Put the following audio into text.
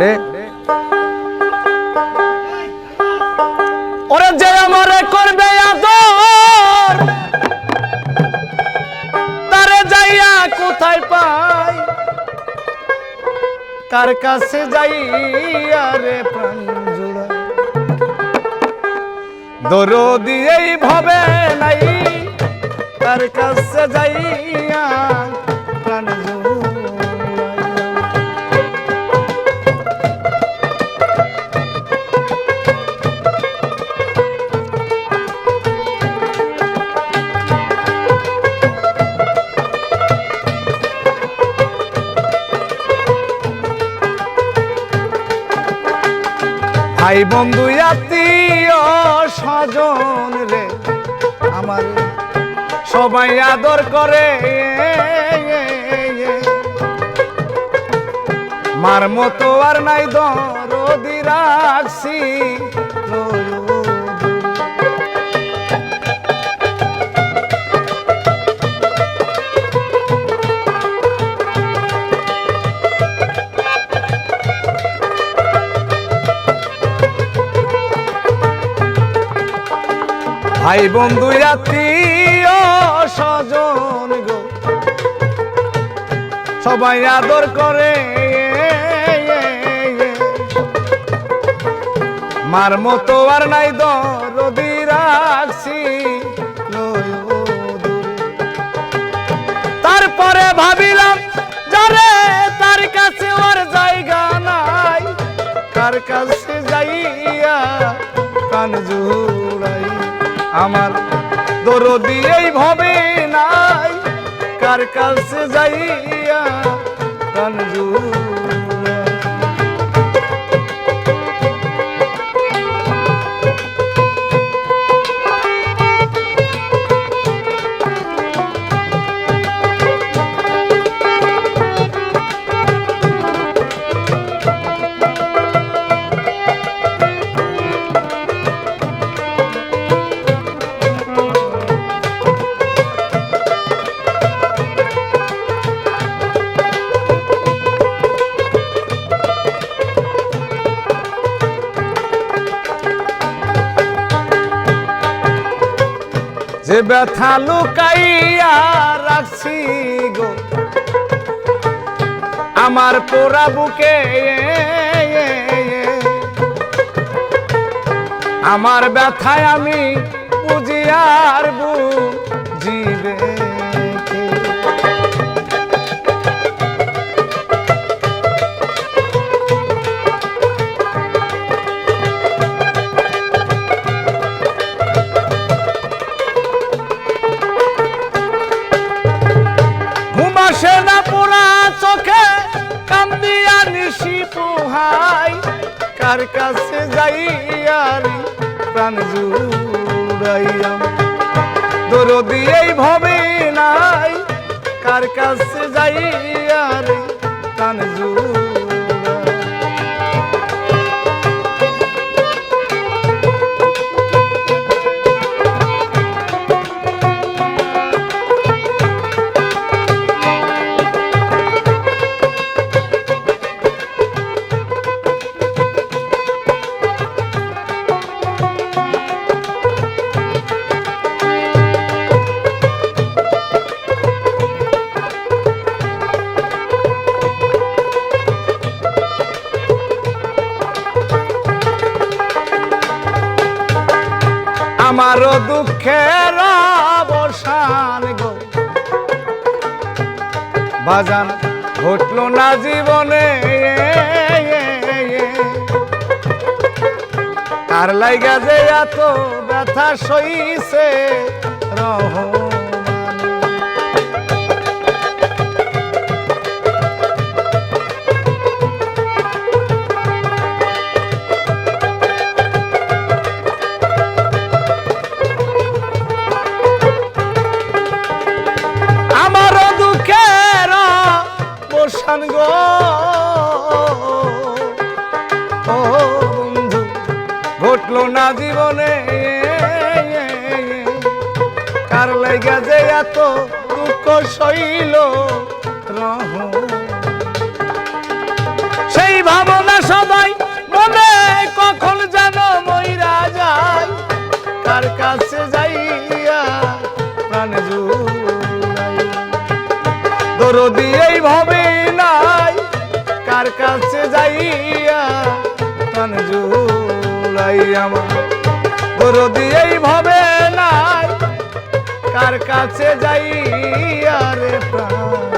রে। ওরে যে আমারে করবে আদর, তারে যাইয়া কোথায় পাই? কার কাছে যাইয়া রে প্রাণ জোড়া দরদি এই ভাবে নাই, কার কাছে যাইয়া ভাই বন্ধু, আত্মীয় স্বজন রে, আমার সবাই আদর করে। মার মতো আর নাই দরদি রাখছি। ভাই বন্ধু স্বজন গো। সবাই আদর করে। মার মতো আর নাই দরদি রাখছি। তারপরে ভাবিলাম, যারে তার কাছে ওর জায়গা নাই। কার কাছে যাইয়া কান জুড়াই আমার দরদি এই ভবে নাই কার কাছে যাইয়া কান যে ব্যথা লুকাইয়া রাখছি গো। আমার পোড়া বুকে আমার ব্যথায় আমি বুঝিয়ার বুঝিবে। না পোড়া চোখে কান্দিয়া নিশি পোহাই। কার কাছে যাইয়ারি প্রাণ জুড়াইয়া? দরদি এই ভবে নাই। কার কাছে যাইয়ারি প্রাণ জুড়াই আমারও দুঃখের অবসান গো। বাজান, ঘটল না জীবনে, তার লাইগা যে এত ব্যথা সইছে রহমানে বন্ধু, ঘটল না জীবনে। কার লাইগা যে এত দুঃখ সইল সেই ভাবনা সবাই মনে কখন যেন মইরা যায়। কার কাছে যাইয়া প্রাণ দরদি এই ভাবে নাই, কার কাছে যাইয়া প্রাণ জুড়াই আমার। গরু দিয়েই ভবে নাই কার কাছে যাই আরে প্রাণ?